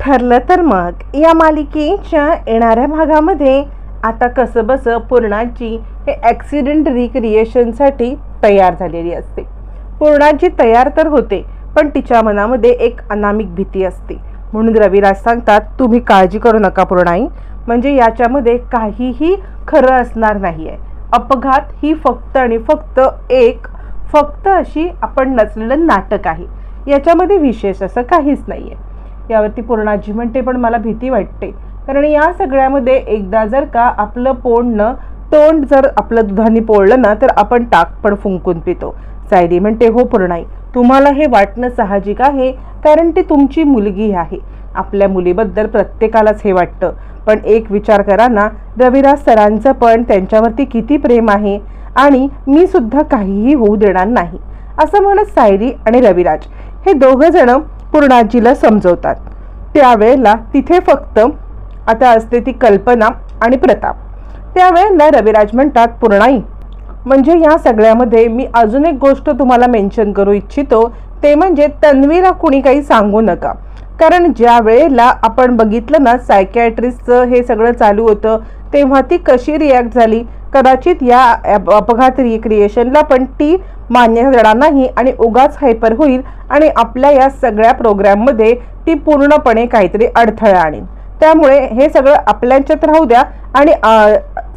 ठरलं तर मग. या मालिकेच्या येणाऱ्या भागामध्ये आता कसं बसं पूर्णाची हे ॲक्सिडेंट रिक्रिएशनसाठी तयार झालेली असते. पूर्णाची तयार तर होते पण तिच्या मनामध्ये एक अनामिक भीती असते. म्हणून रविराज सांगतात तुम्ही काळजी करू नका पूर्णाई. म्हणजे याच्यामध्ये काहीही खरं असणार नाही आहे अपघात ही फक्त आणि फक्त एक फक्त अशी आपण नचलेलं नाटक आहे. याच्यामध्ये विशेष असं काहीच नाही आहे यावरती पूर्णाजी म्हणते पण मला भीती वाटते. कारण या सगळ्यामध्ये एकदा जर का आपलं पोळणं तोंड जर आपलं दुधाने पोळलं ना तर आपण टाक पण फुंकून पितो. सायली म्हणते हो पूर्णाई तुम्हाला हे वाटणं साहजिक आहे कारण ती तुमची मुलगी आहे. आपल्या मुलीबद्दल प्रत्येकालाच हे वाटतं. पण एक विचार करा ना रविराज सरांचं पण त्यांच्यावरती किती प्रेम आहे आणि मी सुद्धा काहीही होऊ देणार नाही. असं म्हणत सायली आणि रविराज हे दोघं जण पूर्णाजीला समजवतात. त्यावेळेला तिथे फक्त आता असते ती कल्पना आणि प्रताप. त्यावेळेला रविराज म्हणतात पूर्णाई म्हणजे या सगळ्यामध्ये मी अजून एक गोष्ट तुम्हाला मेन्शन करू इच्छितो. ते म्हणजे तन्वीला कुणी काही सांगू नका. कारण ज्या वेळेला आपण बघितलं ना सायकॅट्रिस्टचं हे सगळं चालू होतं तेव्हा ती कशी रिॲक्ट झाली? कदाचित या अपघात रिक्रिएशनला पण ती मान्य देणार नाही आणि उगाच हायपर होईल आणि आपल्या या सगळ्या प्रोग्राममध्ये ती पूर्णपणे काहीतरी अडथळा आणेल त्यामुळे हे सगळं आपल्याच्यात राहू द्या आणि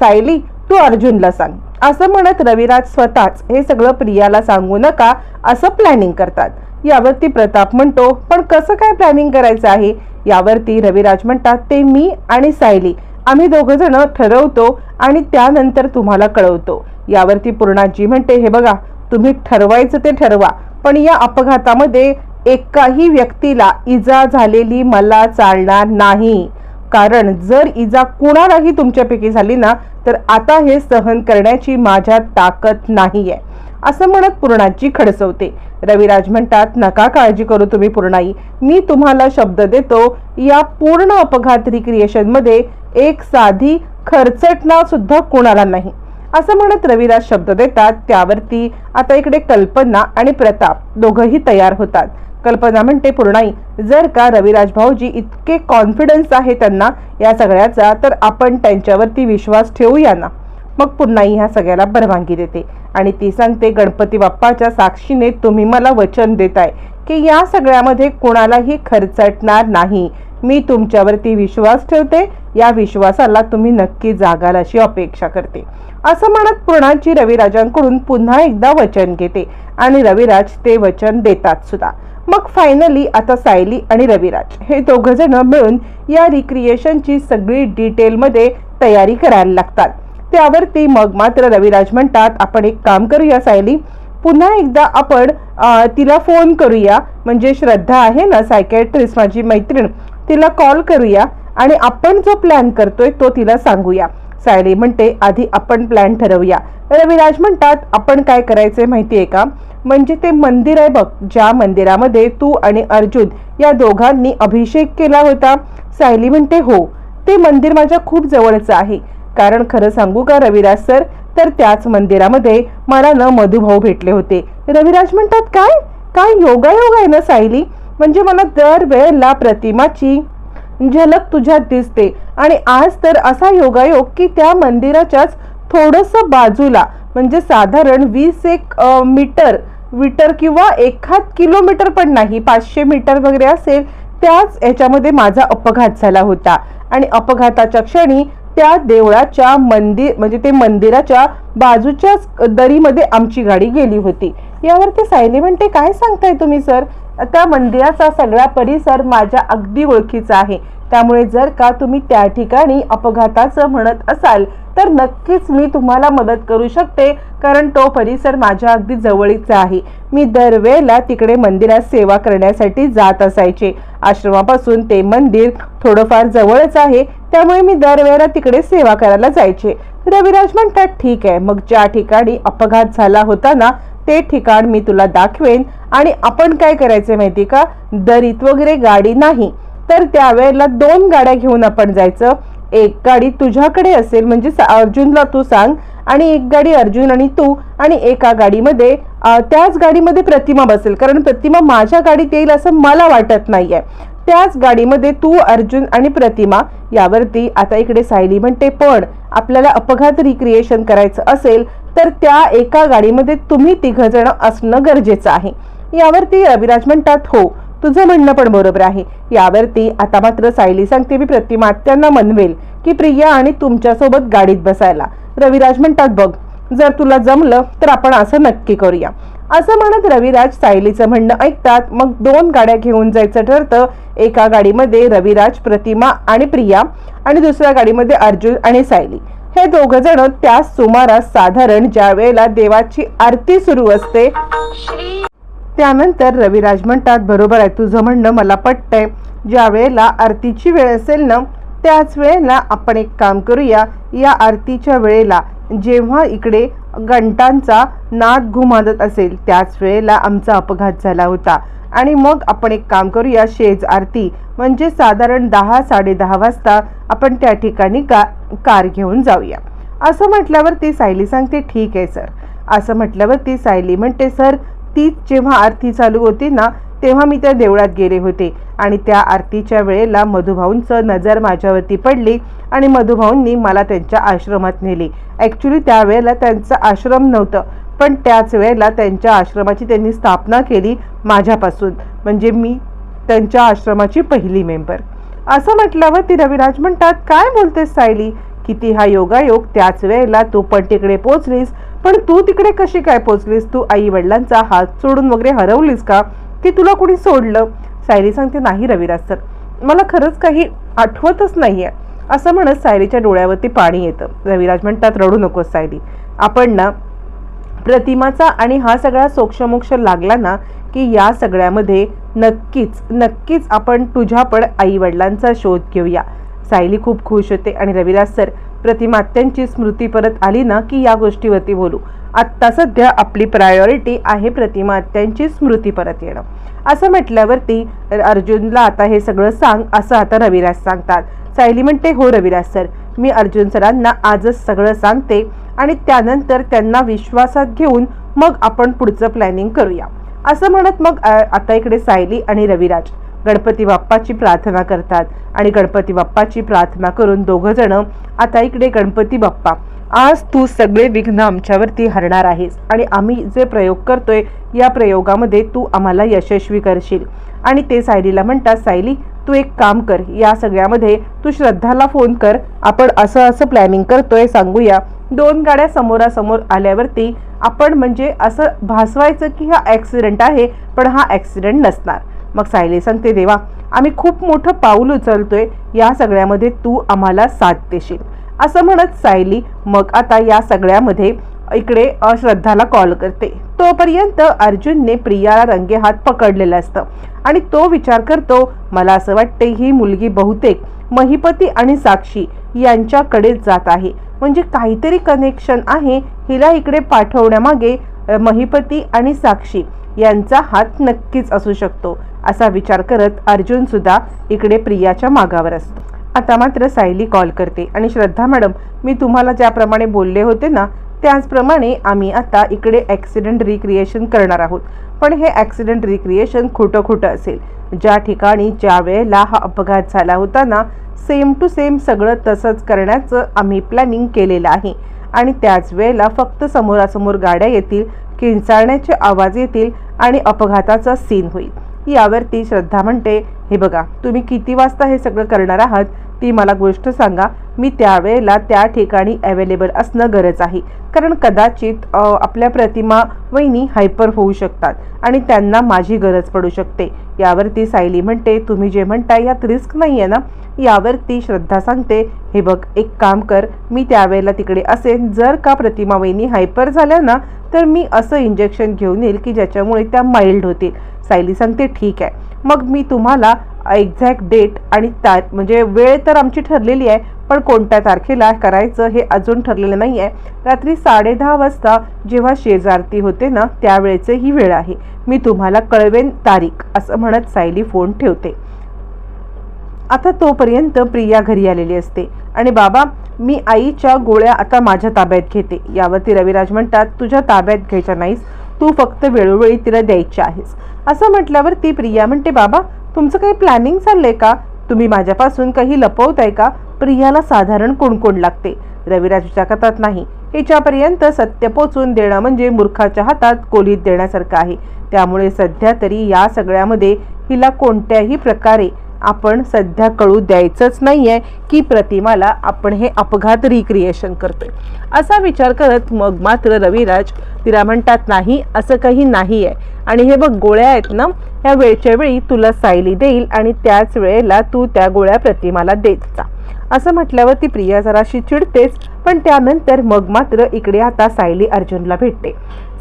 सायली तू अर्जुनला सांग. असं म्हणत रविराज स्वतःच हे सगळं प्रियाला सांगू नका असं प्लॅनिंग करतात. यावरती प्रताप म्हणतो पण कसं काय प्लॅनिंग करायचं आहे? यावरती रविराज म्हणतात ते मी आणि सायली. आम्ही दोघं जण ठरवतो आणि त्यानंतर तुम्हाला कळवतो. यावरती पूर्णाजी म्हणते हे बघा तुम्ही ठरवायचं ते ठरवा पण या अपघातामध्ये एकाही व्यक्तीला इजा झालेली मला चालणार नाही. कारण जर इजा कुणालाही तुमच्यापैकी झाली ना तर आता हे सहन करण्याची माझ्या ताकद नाही आहे असं म्हणत पूर्णाची खडसवते. रविराज म्हणतात नका काळजी करू तुम्ही पूर्णाई. मी तुम्हाला शब्द देतो या पूर्ण अपघात रिक्रिएशनमध्ये एक साधी खर्चटना सुद्धा कुणाला नाही. असं म्हणत रविराज शब्द देतात त्यावरती आता इकडे कल्पना आणि प्रताप दोघंही तयार होतात. कल्पना म्हणते पूर्णाई जर का रविराज भाऊजी इतके कॉन्फिडन्स आहे त्यांना या सगळ्याचा तर आपण त्यांच्यावरती विश्वास ठेवूया ना. मग पुन्हाही ह्या सगळ्याला परवानगी देते आणि ती सांगते गणपती बाप्पाच्या साक्षीने तुम्ही मला वचन देताय की या सगळ्यामध्ये कोणालाही खर्चटणार नाही. मी तुमच्यावरती विश्वास ठेवते या विश्वासाला तुम्ही नक्की जागाल अशी अपेक्षा करते. असं म्हणत पूर्णाची रविराजांकडून पुन्हा एकदा वचन घेते आणि रविराज ते वचन देतात सुद्धा. मग फायनली आता सायली आणि रविराज हे दोघं जण मिळून या रिक्रिएशनची सगळी डिटेलमध्ये तयारी करायला लागतात. त्यावरती मग मात्र रविराज म्हणतात आपण एक काम करूया सायली. पुन्हा एकदा आपण तिला फोन करूया. म्हणजे श्रद्धा आहे ना सायकॅट्रिस्ट माझी मैत्रीण तिला कॉल करूया आणि आपण जो प्लॅन करतोय तो तिला सांगूया. सायली म्हणते आधी आपण प्लॅन ठरवूया. रविराज म्हणतात आपण काय करायचंय आहे का? म्हणजे ते मंदिर आहे बघ ज्या मंदिरामध्ये तू आणि अर्जुन या दोघांनी अभिषेक केला होता. सायली म्हणते हो ते मंदिर माझ्या खूप जवळचं आहे. कारण खरं सांगू का रविराज सर तर त्याच मंदिरामध्ये मला न मधुभाऊ भेटले होते. रविराज म्हणतात काय? काय योगायोग आहे ना सायली? म्हणजे मला दर वेळेला प्रतिमाची झलक तुझ्यात दिसते. आणि आज तर असा योगायोग की त्या मंदिराच्याच थोडस बाजूला म्हणजे साधारण वीस एक मीटर मीटर किंवा एखाद किलोमीटर पण नाही पाचशे मीटर वगैरे असेल त्याच याच्यामध्ये माझा अपघात झाला होता. आणि अपघाताच्या क्षणी त्या देवळाच्या मंदिर म्हणजे ते मंदिराच्या बाजूच्याच दरीमध्ये आमची गाडी गेली होती. यावरती सायली म्हणते काय सांगताय तुम्ही सर? त्या मंदिराचा सगळा परिसर माझ्या अगदी ओळखीचा आहे. त्यामुळे जर का तुम्ही त्या ठिकाणी अपघाताचं म्हणत असाल तर नक्कीच मी तुम्हाला मदत करू शकते कारण तो परिसर माझ्या अगदी जवळीचा आहे. मी दरवेळेला तिकडे मंदिरात सेवा करण्यासाठी जात असायचे. आश्रमापासून ते मंदिर थोडंफार जवळच आहे त्यामुळे मी दरवेळेला तिकडे सेवा करायला जायचे. रविराज म्हणतात ठीक आहे मग ज्या ठिकाणी अपघात झाला होता ना ते ठिकाण मी तुला दाखवेन. आणि आपण काय करायचं माहिती का? दरीत वगैरे गाडी नाही. तर त्यावेळेला दोन गाड्या घेऊन आपण जायचं. एक गाडी तुझ्याकडे असेल म्हणजे अर्जुनला तू सांग आणि एक गाडी अर्जुन आणि तू आणि एका गाडीमध्ये त्याच गाडीमध्ये प्रतिमा बसेल. कारण प्रतिमा माझ्या गाडीत येईल असं मला वाटत नाहीये. त्याच गाडीमध्ये तू अर्जुन आणि प्रतिमा यावरती आता इकडे सायली म्हणते पण आपल्याला अपघात रिक्रिएशन करायचं असेल तर त्या एका गाडीमध्ये तुम्ही तिघ जण असणं गरजेचं आहे. यावरती रविराज म्हणतात हो तुझं म्हणणं पण बरोबर आहे. यावरती आता मात्र सायली सांगते मी प्रतिमा त्यांना म्हणवेल की प्रिया आणि तुमच्यासोबत गाडीत बसायला. रविराज म्हणतात बघ जर तुला जमलं तर आपण असं नक्की करूया. असं म्हणत रविराज सायलीचं म्हणणं ऐकतात. मग दोन गाड्या घेऊन जायचं ठरतं. एका गाडीमध्ये रविराज प्रतिमा आणि प्रिया आणि दुसऱ्या गाडीमध्ये अर्जुन आणि सायली. हे दोघं जण त्या सुमारास साधारण ज्या वेळेला देवाची आरती सुरू असते त्यानंतर रविराज म्हणतात बरोबर आहे तुझं म्हणणं मला पटतंय. ज्या वेळेला आरतीची वेळ असेल ना त्याच वेळेला आपण एक काम करूया. या आरतीच्या वेळेला जेव्हा इकडे घंटांचा नाद घुमादत असेल त्याच वेळेला आमचा अपघात झाला होता. आणि मग आपण एक काम करूया शेज आरती. म्हणजे साधारण दहा साडेदहा वाजता आपण त्या ठिकाणी का कार घेऊन जाऊया. असं म्हटल्यावर ती सायली सांगते ठीक आहे सर. असं म्हटल्यावर ती सायली म्हणते सर तीच जेव्हा आरती चालू होती ना तेव्हा मी त्या देवळात गेले होते. आणि त्या आरतीच्या वेळेला मधुभाऊंचं नजर माझ्यावरती पडली आणि मधुभाऊंनी मला त्यांच्या आश्रमात नेले. ॲक्च्युली त्यावेळेला त्यांचं आश्रम नव्हतं पण त्याच वेळेला त्यांच्या आश्रमाची त्यांनी स्थापना केली माझ्यापासून. म्हणजे मी त्यांच्या आश्रमाची पहिली मेंबर असं म्हटल्यावर ती रविराज म्हणतात काय बोलतेस सायली? किती हा योगायोग त्याच वेळेला तू पण तिकडे पोचलीस. पण तू तिकडे कशी काय पोचलीस? तू आई वडिलांचा हात सोडून वगैरे हरवलीस का? की तुला कुणी सोडलं? सायरी सांगते नाही रविराज सर मला खरंच काही आठवतच नाहीये. असं म्हणत सायरीच्या डोळ्यावरती पाणी येतं. रविराज म्हणतात रडू नकोस सायरी आपण ना प्रतिमाचा आणि हा सगळा सोक्षमोक्ष लागला ना की या सगळ्यामध्ये नक्कीच नक्कीच आपण तुझ्या पण आई वडिलांचा शोध घेऊया. सायली खूप खुश होते आणि रविराज सर प्रतिमात्यांची स्मृती परत आली ना की या गोष्टीवरती बोलू. आत्ता सध्या आपली प्रायोरिटी आहे प्रतिमात्यांची स्मृती परत येणं. असं म्हटल्यावरती अर्जुनला आता हे सगळं सांग असं आता रविराज सांगतात. सायली म्हणते हो रविराज सर मी अर्जुन सरांना आजच सगळं सांगते आणि त्यानंतर त्यांना विश्वासात घेऊन मग आपण पुढचं प्लॅनिंग करूया. असं म्हणत मग आता इकडे सायली आणि रविराज गणपती बाप्पाची प्रार्थना करतात. आणि गणपती बाप्पाची प्रार्थना करून दोघंजणं आता इकडे गणपती बाप्पा. आज तू सगळे विघ्न आमच्यावरती हरणार आहेस. आणि आम्ही जे प्रयोग करतोय या प्रयोगामध्ये तू आम्हाला यशस्वी करशील. आणि ते सायलीला म्हणतात सायली तू एक काम कर. या सगळ्यामध्ये तू श्रद्धाला फोन कर. आपण असं असं प्लॅनिंग करतोय सांगूया. दोन गाड्या समोरासमोर आल्यावरती आपण म्हणजे असं भासवायचं की हा ॲक्सिडेंट आहे पण हा ॲक्सिडेंट नसणार. मग सायली सांगते देवा आम्ही खूप मोठं पाऊल उचलतोय या सगळ्यामध्ये तू आम्हाला साथ देशील. असं म्हणत सायली मग आता या सगळ्यामध्ये इकडे श्रद्धाला कॉल करते. तोपर्यंत अर्जुनने प्रियाला रंगे हात पकडलेलं असतं आणि तो विचार करतो मला असं वाटते ही मुलगी बहुतेक महिपती आणि साक्षी यांच्याकडे जात आहे. म्हणजे काहीतरी कनेक्शन आहे हिला इकडे पाठवण्यामागे महिपती आणि साक्षी यांचा हात नक्कीच असू शकतो. असा विचार करत अर्जुन सुद्धा इकडे प्रियाच्या मागावर असतो. आता मात्र सायली कॉल करते आणि श्रद्धा मॅडम मी तुम्हाला ज्याप्रमाणे बोलले होते ना त्याचप्रमाणे आम्ही आता इकडे ॲक्सिडेंट रिक्रिएशन करणार आहोत. पण हे ॲक्सिडेंट रिक्रिएशन खोटं खोटं असेल. ज्या ठिकाणी ज्या वेळेला हा अपघात झाला होता ना सेम टू सेम सगळं तसंच करण्याचं आम्ही प्लॅनिंग केलेलं आहे. आणि त्याच वेळेला फक्त समोरासमोर गाड्या येतील किंचाळण्याचे आवाज येतील आणि अपघाताचा सीन होईल. यावरती श्रद्धा म्हणते हे बघा तुम्ही किती वाजता हे सगळं करणार आहात? ती मला गोष्ट सांगा. मी त्यावेळेला त्या ठिकाणी अवेलेबल असणं गरज आहे. कारण कदाचित आपल्या प्रतिमा वहिनी हायपर होऊ शकतात आणि त्यांना माझी गरज पडू शकते. यावरती सायली म्हणते तुम्ही जे म्हणताय यात रिस्क नाही आहे ना? यावरती श्रद्धा सांगते हे बघ एक काम कर मी त्यावेळेला तिकडे असेन. जर का प्रतिमा वहिनी हायपर झाल्या ना तर मी असं इंजेक्शन घेऊन येईल की ज्याच्यामुळे त्या माइल्ड होतील. सायली सांगते ठीक आहे. मग मी तुम्हाला एक्झॅक्ट डेट आणि ता म्हणजे वेळ तर आमची ठरलेली आहे पण कोणत्या तारखेला करायचं हे अजून ठरलेलं नाही आहे रात्री साडे दहा वाजता जेव्हा शेजारती होते ना त्यावेळेचे ही वेळ आहे. मी तुम्हाला कळवेन तारीख असं म्हणत सायली फोन ठेवते. आता तोपर्यंत प्रिया घरी आलेली असते. आणि बाबा मी आईच्या गोळ्या आता माझ्या ताब्यात घेते. यावरती रविराज म्हणतात तुझ्या ताब्यात घ्यायच्या नाहीस. तू फक्त वेळोवेळी तिला द्यायची आहेस. असं म्हटल्यावर ती प्रिया म्हणते बाबा तुमचं काही प्लॅनिंग चाललंय का? तुम्ही माझ्यापासून काही लपवताय का? प्रियाला साधारण कोण कोण लागते? रविराज विचारतात नाही हिच्यापर्यंत सत्य पोचून देणं म्हणजे मूर्खाच्या हातात कोलीत देण्यासारखं आहे. त्यामुळे सध्या तरी या सगळ्यामध्ये हिला कोणत्याही प्रकारे आपण सध्या कळू द्यायचंच नाही आहे की प्रतिमाला आपण हे अपघात रिक्रिएशन करतोय. असा विचार करत मग मात्र रविराज तिला म्हणतात नाही असं काही नाही आहे आणि हे बघ गोळ्या आहेत ना? ह्या वेळच्या वेळी तुला सायली देईल आणि त्याच वेळेला तू त्या गोळ्या प्रतिमाला देत जा. असं म्हटल्यावर ती प्रिया जराशी चिडतेच पण त्यानंतर मग मात्र इकडे आता सायली अर्जुनला भेटते.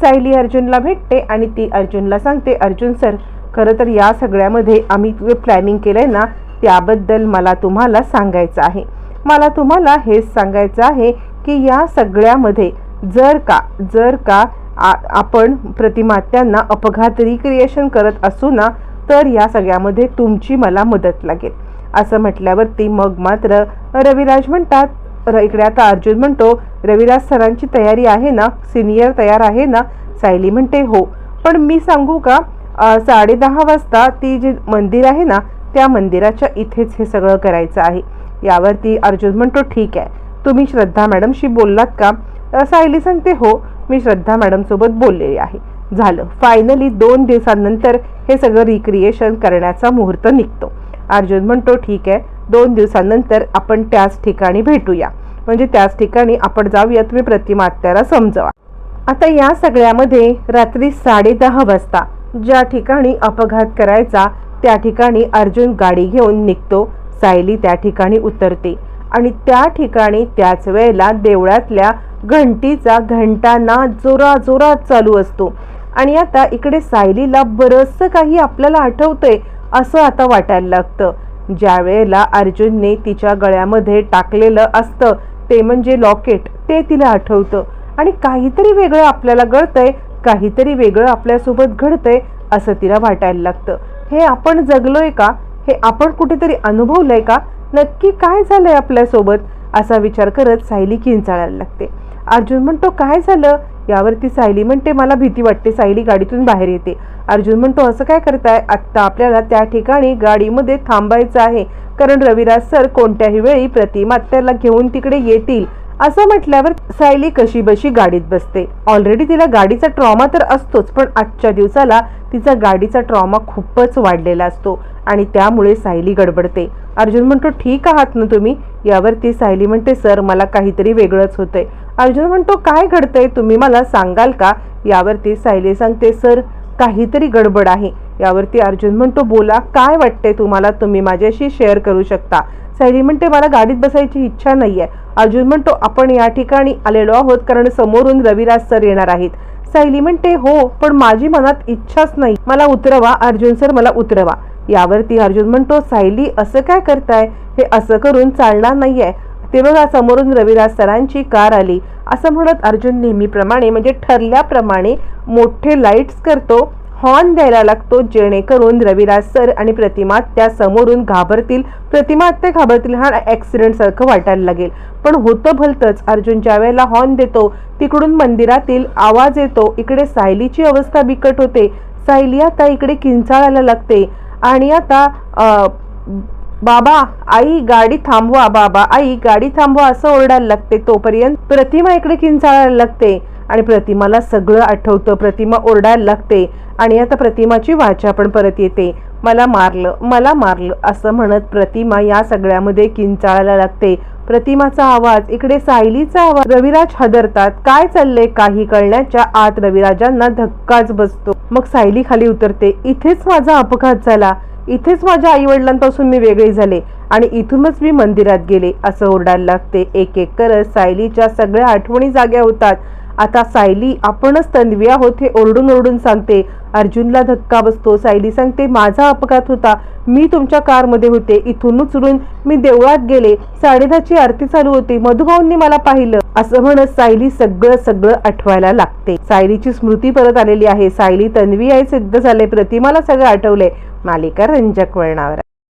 सायली अर्जुनला भेटते आणि ती अर्जुनला सांगते अर्जुन सर खरं तर या सगळ्यामध्ये आम्ही प्लॅनिंग प्लॅनिंग केलंय ना त्याबद्दल मला तुम्हाला सांगायचं आहे. मला तुम्हाला हेच सांगायचं आहे की या सगळ्यामध्ये जर का जर का आ- आपण प्रतिमात्यांना अपघात रिक्रिएशन करत असू ना तर या सगळ्यामध्ये तुमची मला मदत लागेल. असं म्हटल्यावरती मग मात्र रविराज म्हणतात र इकडे आता अर्जुन म्हणतो रविराज सरांची तयारी आहे ना सिनियर तयार आहे ना? सायली म्हणते हो. पण मी सांगू का साडेदहा वाजता ती जे मंदिर आहे ना त्या मंदिराच्या इथेच हे सगळं करायचं आहे. यावरती अर्जुन म्हणतो ठीक आहे. तुम्ही श्रद्धा मॅडमशी बोललात का? सायली सांगते हो मी श्रद्धा मॅडमसोबत बोललेली आहे. झालं. फायनली दोन दिवसांनंतर हे सगळं रिक्रिएशन करण्याचा मुहूर्त निघतो. अर्जुन म्हणतो ठीक आहे दोन दिवसानंतर आपण त्याच ठिकाणी भेटूया. म्हणजे त्याच ठिकाणी आपण जाऊया तुम्ही प्रतिमात्याला समजवा. आता या सगळ्यामध्ये रात्री साडेदहा वाजता ज्या ठिकाणी अपघात करायचा त्या ठिकाणी अर्जुन गाडी घेऊन निघतो सायली त्या ठिकाणी उतरते आणि त्या ठिकाणी त्याच वेळेला देवळातल्या घंटीचा घंटाना जोरा जोरात चालू असतो. आणि आता इकडे सायलीला बरंचसं काही आपल्याला आठवतंय असं आता वाटायला लागतं. ज्या वेळेला अर्जुनने तिच्या गळ्यामध्ये टाकलेलं असतं ते म्हणजे लॉकेट ते तिला आठवतं. आणि काहीतरी वेगळं आपल्याला गळतंय काहीतरी वेगळं आपल्यासोबत घडतंय असं तिला वाटायला लागतं. हे आपण जगलोय का? हे आपण कुठेतरी अनुभवलंय का? नक्की काय झालंय आपल्यासोबत? असा विचार करत सायली किंचाळायला लागते. अर्जुन म्हणतो काय झालं? यावरती सायली म्हणते मला भीती वाटते सायली गाडीतून बाहेर येते. अर्जुन म्हणतो असं काय करताय? आत्ता आपल्याला त्या ठिकाणी गाडीमध्ये थांबायचं आहे. कारण रविराज सर कोणत्याही वेळी प्रतिमा त्याला घेऊन तिकडे येतील. असं म्हटल्यावर सायली कशी बशी गाडीत बसते. ऑलरेडी तिला गाडीचा ट्रॉमा तर असतोच पण आजच्या दिवसाला तिचा गाडीचा ट्रॉमा खूपच वाढलेला असतो आणि त्यामुळे सायली गडबडते. अर्जुन म्हणतो ठीक आहात ना तुम्ही? यावरती सायली म्हणते सर मला काहीतरी वेगळंच होतंय. अर्जुन म्हणतो काय घडतंय? तुम्ही मला सांगाल का? यावरती सायली सांगते सर काहीतरी गडबड आहे. यावरती अर्जुन म्हणतो बोला काय वाटते तुम्हाला? तुम्ही माझ्याशी शेअर करू शकता. सायली म्हणते मला गाडीत बसायची इच्छा नाहीये. अर्जुन म्हणतो आपण या ठिकाणी आलेलो आहोत कारण समोरून रविराज सर येणार आहेत. सायली म्हणते हो पण माझी मनात इच्छाच नाही. मला उतरवा अर्जुन सर मला उतरवा. यावरती अर्जुन म्हणतो सायली असं काय करताय? हे असं करून चालणार नाहीये. ते बघा समोरून रविराज सरांची कार आली. असं म्हणत अर्जुन नेहमीप्रमाणे म्हणजे ठरल्याप्रमाणे मोठे लाईट्स करतो. हॉर्न द्यायला लागतो जेणेकरून रविराज सर आणि प्रतिमा त्या समोरून घाबरतील. प्रतिमा ते घाबरतील हा ऍक्सिडेंट सारखं वाटायला लागेल. पण होतं भलतंच. अर्जुन ज्या वेळेला हॉर्न देतो तिकडून मंदिरातील आवाज येतो. इकडे सायलीची अवस्था बिकट होते. सायली आता इकडे किंचाळायला लागते. आणि आता बाबा आई गाडी थांबवा बाबा आई गाडी थांबवा असं ओरडायला लागते. तोपर्यंत प्रतिमा इकडे किंचाळायला लागते. आणि प्रतिमाला सगळं आठवतं. प्रतिमा ओरडायला लागते आणि आता प्रतिमाची वाचा पण परत येते. मला मारलं मला मारलं असं म्हणत प्रतिमा या सगळ्यामध्ये किंचाळायला लागते. प्रतिमाचा आवाज इकडे सायलीचा आवाज. रविराज हदरतात काय चाललंय? काही कळण्याच्या आत रविराजांना धक्काच बसतो. मग सायली खाली उतरते इथेच माझा अपघात झाला. इथेच माझ्या आई वडिलांपासून मी वेगळी झाले आणि इथूनच मी मंदिरात गेले असं ओरडायला लागते. एक एक करत सायलीच्या सगळ्या आठवणी जाग्या होतात. आता सायली आपणच तन्वी आहोत हे ओरडून ओरडून सांगते. अर्जुनला धक्का बसतो. सायली सांगते माझा अपघात होता. मी तुमच्या कारमध्ये होते. इथून उचलून मी देवळात गेले. साडेदहाची आरती चालू होती. मधुभाऊंनी मला पाहिलं. असं म्हणत सायली सगळं सगळं आठवायला लागते. सायलीची स्मृती परत आलेली आहे. सायली तन्वी आहे सिद्ध झाले. प्रतिमाला सगळं आठवलंय मालिका रंजक वळणावर